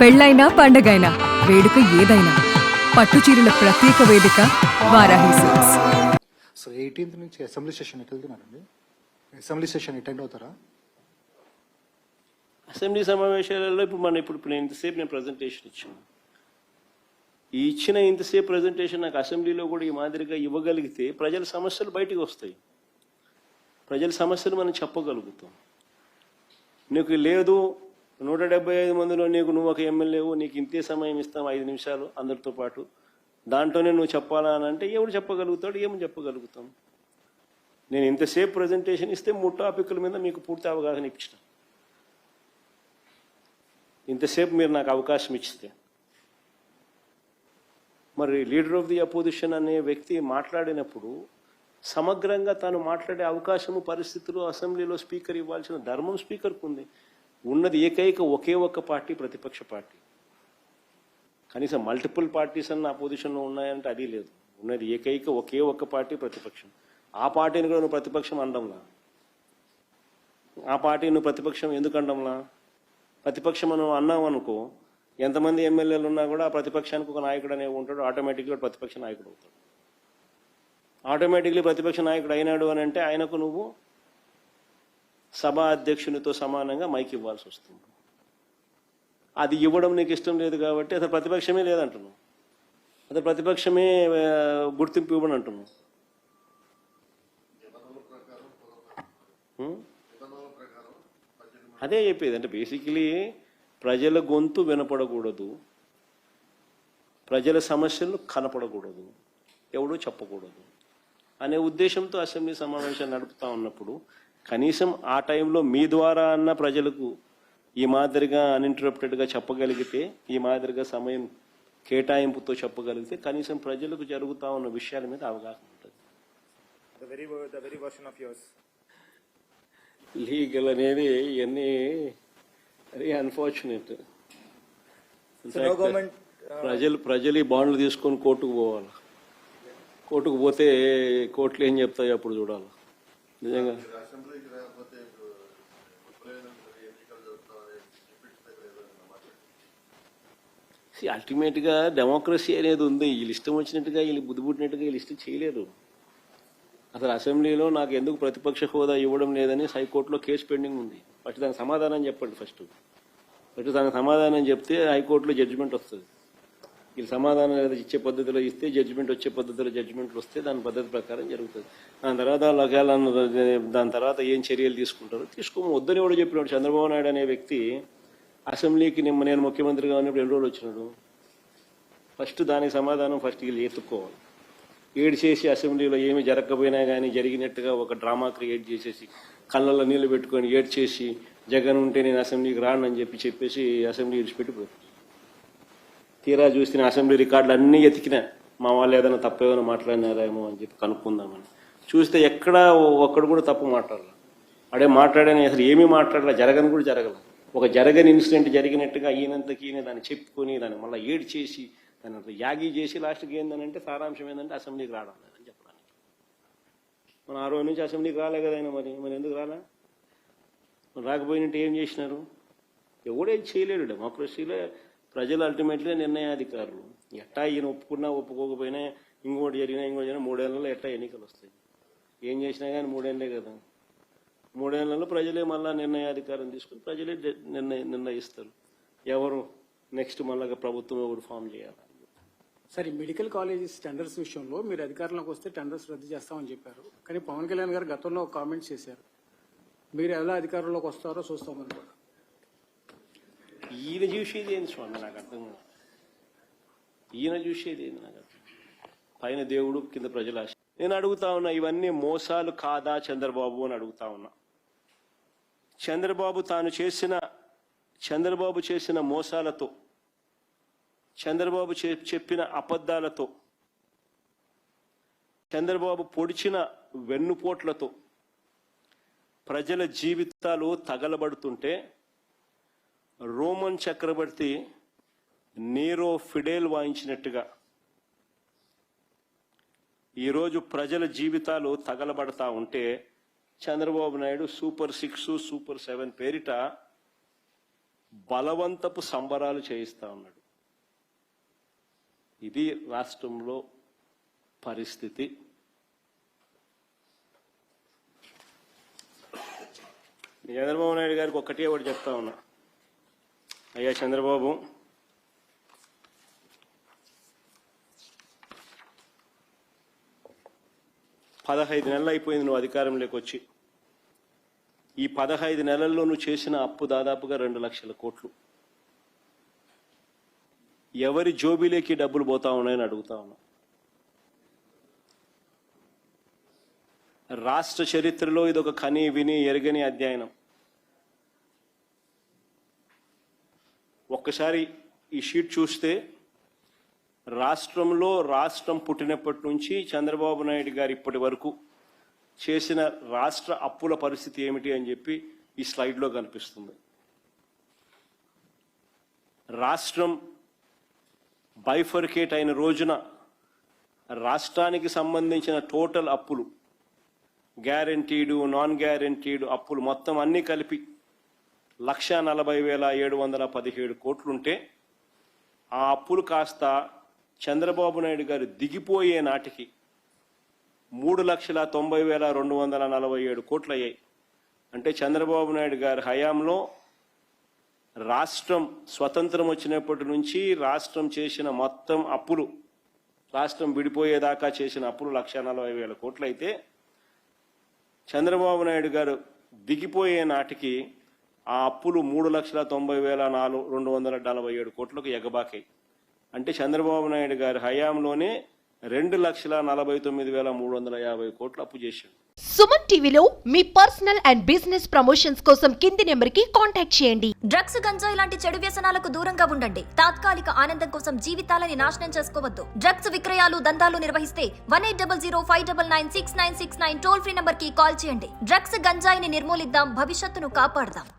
పెళ్ళైనా పండగైనా వేడుక ఏదైనా పట్టు చీరల ప్రత్యేక వేదిక వారాహి సిల్క్స్. సో ఎయిటీన్త్ నుంచి అసెంబ్లీ సెషన్ ఎటు వెళ్తున్నారండి అసెంబ్లీ సెషన్ అటెండ్ అవుతారా? అసెంబ్లీ సమావేశాలలో ఇప్పుడు మనం ఇప్పుడు ఇప్పుడు నేను ఇంతసేపు నేను ప్రజెంటేషన్ ఇచ్చాను. ఈ ఇచ్చిన ఇంతసేపు ప్రజెంటేషన్ నాకు అసెంబ్లీలో కూడా ఈ మాదిరిగా ఇవ్వగలిగితే ప్రజల సమస్యలు బయటికి వస్తాయి. ప్రజల సమస్యలు మనం చెప్పగలుగుతాం. నీకు లేదు నూట డెబ్బై ఐదు మందిలో నీకు నువ్వు ఒక ఎమ్మెల్యేవు నీకు ఇంతే సమయం ఇస్తాం ఐదు నిమిషాలు అందరితో పాటు. దాంట్లోనే నువ్వు చెప్పాలా అని అంటే ఎవడు చెప్పగలుగుతాడు ఏమని చెప్పగలుగుతాం? నేను ఇంతసేపు ప్రజెంటేషన్ ఇస్తే మూడు టాపిక్ల మీద మీకు పూర్తి అవగాహన ఇచ్చిన ఇంతసేపు మీరు నాకు అవకాశం ఇచ్చితే. మరి లీడర్ ఆఫ్ ది అపోజిషన్ అనే వ్యక్తి మాట్లాడినప్పుడు సమగ్రంగా తాను మాట్లాడే అవకాశము పరిస్థితులు అసెంబ్లీలో స్పీకర్ ఇవ్వాల్సిన ధర్మం స్పీకర్కు ఉంది. ఉన్నది ఏకైక ఒకే ఒక్క పార్టీ ప్రతిపక్ష పార్టీ. కనీసం మల్టిపుల్ పార్టీస్ అన్న అపోజిషన్లో ఉన్నాయంటే అది లేదు. ఉన్నది ఏకైక ఒకే ఒక్క పార్టీ ప్రతిపక్షం. ఆ పార్టీని కూడా నువ్వు ప్రతిపక్షం అనడంలా? ఆ పార్టీ నువ్వు ప్రతిపక్షం ఎందుకు అండంలా ప్రతిపక్షం మనం అన్నావు అనుకో ఎంతమంది ఎమ్మెల్యేలు ఉన్నా కూడా ఆ ప్రతిపక్షానికి ఒక నాయకుడు అనేవి ఉంటాడు ఆటోమేటిక్గా ప్రతిపక్ష నాయకుడు అవుతాడు. ఆటోమేటిక్లీ ప్రతిపక్ష నాయకుడు అయినాడు అని అంటే ఆయనకు నువ్వు సభా అధ్యక్షునితో సమానంగా మైక్ ఇవ్వాల్సి వస్తుంది. అది ఇవ్వడం నీకు ఇష్టం లేదు కాబట్టి అసలు ప్రతిపక్షమే లేదంటున్నావు. అసలు ప్రతిపక్షమే గుర్తింపు ఇవ్వడం అంటున్నావు. అదే చెప్పేది. అంటే బేసికలీ ప్రజల గొంతు వినపడకూడదు. ప్రజల సమస్యలు కనపడకూడదు. ఎవడో చెప్పకూడదు. అనే ఉద్దేశంతో అసెంబ్లీ సమావేశం నడుపుతా ఉన్నప్పుడు కనీసం ఆ టైంలో మీ ద్వారా అన్న ప్రజలకు ఈ మాదిరిగా అన్ఇంటరప్టెడ్గా చెప్పగలిగితే ఈ మాదిరిగా సమయం కేటాయింపుతో చెప్పగలిగితే కనీసం ప్రజలకు జరుగుతా ఉన్న విషయాల మీద అవగాహన ఉంటుంది. లీగల్ అనేది ఇవన్నీ వెరీ అన్ఫార్చునేట్ uh, ప్రజలు ప్రజలు ఈ బాండ్లు తీసుకొని కోర్టుకు పోవాలి. కోర్టుకు పోతే కోర్టులు ఏం చెప్తాయి అప్పుడు చూడాలి. నిజంగా. అల్టిమేట్గా డెమోక్రసీ అనేది ఉంది. వీళ్ళు ఇష్టం వచ్చినట్టుగా వీళ్ళు బుద్ధి పుట్టినట్టుగా వీళ్ళు ఇష్టం చేయలేరు. అసలు అసెంబ్లీలో నాకు ఎందుకు ప్రతిపక్ష హోదా ఇవ్వడం లేదని హైకోర్టులో కేసు పెండింగ్ ఉంది. ఫస్ట్ దానికి సమాధానం చెప్పండి ఫస్ట్. ఫస్ట్ దానికి సమాధానం చెప్తే హైకోర్టులో జడ్జిమెంట్ వస్తుంది. వీళ్ళు సమాధానం ఇచ్చే పద్ధతిలో ఇస్తే జడ్జిమెంట్ వచ్చే పద్ధతిలో జడ్జిమెంట్లు వస్తే దాని పద్ధతి ప్రకారం జరుగుతుంది. దాని తర్వాత లగాలన్న ఒకవేళ దాని తర్వాత ఏం చర్యలు తీసుకుంటారో తీసుకోము. వద్దని కూడా చెప్పినాడు. చంద్రబాబు నాయుడు అనే వ్యక్తి అసెంబ్లీకి నిమ్మ నేను ముఖ్యమంత్రిగా ఉన్నప్పుడు ఎన్ని రోజులు వచ్చినాడు? ఫస్ట్ దానికి సమాధానం ఫస్ట్ వీళ్ళు ఎత్తుక్కోవాలి ఏడు చేసి అసెంబ్లీలో ఏమి జరగకపోయినా కానీ జరిగినట్టుగా ఒక డ్రామా క్రియేట్ చేసేసి కళ్ళల్లో నీళ్ళు పెట్టుకొని ఏడ్ చేసి జగన్ ఉంటే నేను అసెంబ్లీకి రాను అని చెప్పి చెప్పేసి అసెంబ్లీ విడిచిపెట్టిపోయారు. తీరా చూస్తే అసెంబ్లీ రికార్డులు అన్నీ ఎతికినా మా వాళ్ళు ఏదైనా తప్పేమైనా మాట్లాడినారేమో అని చెప్పి కనుక్కుందామని. చూస్తే ఎక్కడా ఒక్కడు కూడా తప్పు మాట్లాడలే. అడే మాట్లాడని అసలు ఏమీ మాట్లాడలే జరగని కూడా జరగలేదు ఒక జరగని ఇన్సిడెంట్ జరిగినట్టుగా ఈయనంతకి ఈయన దాన్ని చెప్పుకొని దాన్ని మళ్ళీ ఏడ్ చేసి దాన్ని యాగి చేసి లాస్ట్కి ఏంటంటే సారాంశం ఏంటంటే అసెంబ్లీకి రావడం లేదని చెప్పడానికి. మన ఆ రోజు నుంచి అసెంబ్లీకి రాలే కదా ఆయన మరి మరి ఎందుకు రాలే? రాకపోయినట్టు ఏం చేసినారు? ఎవడేం చేయలేడు డెమోక్రసీలో ప్రజలు అల్టిమేట్లీ నిర్ణయాధికారులు. ఎట్టా ఈయన ఒప్పుకున్నా ఒప్పుకోకపోయినా ఇంకోటి జరిగినా ఇంకోటి జరిగినా మూడేళ్ళలో ఎట్టా ఎన్నికలు వస్తాయి. ఏం చేసినా కానీ మూడేళ్ళే కదా. మూడేళ్ళలో ప్రజలే మళ్ళా నిర్ణయాధికారం తీసుకుని ప్రజలే నిర్ణయ నిర్ణయిస్తారు. ఎవరు నెక్స్ట్ మళ్ళా ప్రభుత్వం ఒకటి ఫామ్ చేయాలి? సరే మెడికల్ కాలేజెస్ టెండర్స్ విషయంలో మీరు అధికారంలోకి వస్తే టెండర్స్ రద్దు చేస్తామని చెప్పారు. కానీ పవన్ కళ్యాణ్ గారు గతంలో ఒక కామెంట్స్ చేశారు. మీరు ఎలా అధికారంలోకి వస్తారో చూస్తామని కూడా ఈయన చూసేది ఏంది స్వామి? నాకు అర్థం కాదు. ఈయన చూసేది ఏంది నాకు అర్థం పైన దేవుడు కింద ప్రజల ఆశ నేను అడుగుతా ఉన్నా ఇవన్నీ మోసాలు కాదా చంద్రబాబు అని అడుగుతా ఉన్నా. చంద్రబాబు తాను చేసిన చంద్రబాబు చేసిన మోసాలతో చంద్రబాబు చెప్పిన అబద్ధాలతో చంద్రబాబు పొడిచిన వెన్నుపోట్లతో ప్రజల జీవితాలు తగలబడుతుంటే రోమన్ చక్రవర్తి నీరో ఫిడేల్ వాయించినట్టుగా ఈరోజు ప్రజల జీవితాలు తగలబడతా ఉంటే Chandrababu Naidu super six super seven పేరిట బలవంతపు సంబరాలు చేయిస్తా ఉన్నాడు. ఇది రాష్ట్రంలో పరిస్థితి. చంద్రబాబు నాయుడు గారికి ఒక్కటే ఒకటి చెప్తా ఉన్నా. అయ్యా చంద్రబాబు. పదహైదు నెలలు అయిపోయింది నువ్వు అధికారంలోకి వచ్చి. ఈ పదహైదు నెలల్లో నువ్వు చేసిన అప్పు దాదాపుగా రెండు లక్షల కోట్లు. ఎవరి జోబీలోకి డబ్బులు పోతా ఉన్నాయని అడుగుతా ఉన్నా రాష్ట్ర చరిత్రలో ఇది ఒక కని విని ఎరగని అధ్యయనం. ఒక్కసారి ఈ షీట్ చూస్తే రాష్ట్రంలో రాష్ట్రం పుట్టినప్పటి నుంచి చంద్రబాబు నాయుడు గారు ఇప్పటి వరకు చేసిన రాష్ట్ర అప్పుల పరిస్థితి ఏమిటి అని చెప్పి ఈ స్లైడ్లో కనిపిస్తుంది. రాష్ట్రం బైఫర్కేట్ అయిన రోజున రాష్ట్రానికి సంబంధించిన టోటల్ అప్పులు గ్యారంటీడు నాన్ గ్యారంటీడు అప్పులు మొత్తం అన్నీ కలిపి లక్ష నలభై వేల ఏడు వందల పదిహేడు కోట్లుంటే ఆ అప్పులు కాస్త చంద్రబాబు నాయుడు గారు దిగిపోయే నాటికి మూడు లక్షల తొంభై వేల రెండు వందల నలభై ఏడు కోట్లు అయ్యాయి అంటే చంద్రబాబు నాయుడు గారి హయాంలో రాష్ట్రం స్వతంత్రం వచ్చినప్పటి నుంచి రాష్ట్రం చేసిన మొత్తం అప్పులు రాష్ట్రం విడిపోయేదాకా చేసిన అప్పులు లక్ష నలభై వేల కోట్లు అయితే చంద్రబాబు నాయుడు గారు దిగిపోయే నాటికి ఆ అప్పులు మూడు లక్షల తొంభై వేల నాలుగు రెండు వందల నలభై ఏడు కోట్లకు ఎగబాకాయి అంటే చంద్రబాబు నాయుడు గారి హయాంలోనే రెండు లక్షల నలభై తొమ్మిది వేల మూడు వందల యాభై కోట్లు అప్పు చేశాడు. సుమన్ టీవీలో మీ పర్సనల్ అండ్ బిజినెస్ ప్రమోషన్స్ కోసం కింది నెంబర్కి కాంటాక్ట్ చేయండి. డ్రగ్స్ గంజాయి లాంటి చెడు వ్యసనాలకు దూరంగా ఉండండి. తాత్కాలిక ఆనందం కోసం జీవితాలని నాశనం చేసుకోవద్దు. డ్రగ్స్ విక్రయాలు దందాలు నిర్వహిస్తే one eight double zero five double nine six nine six nine toll free నంబర్కి కాల్ చేయండి. డ్రగ్స్ గంజాయిని నిర్మూలిద్దాం భవిష్యత్తును కాపాడదాం.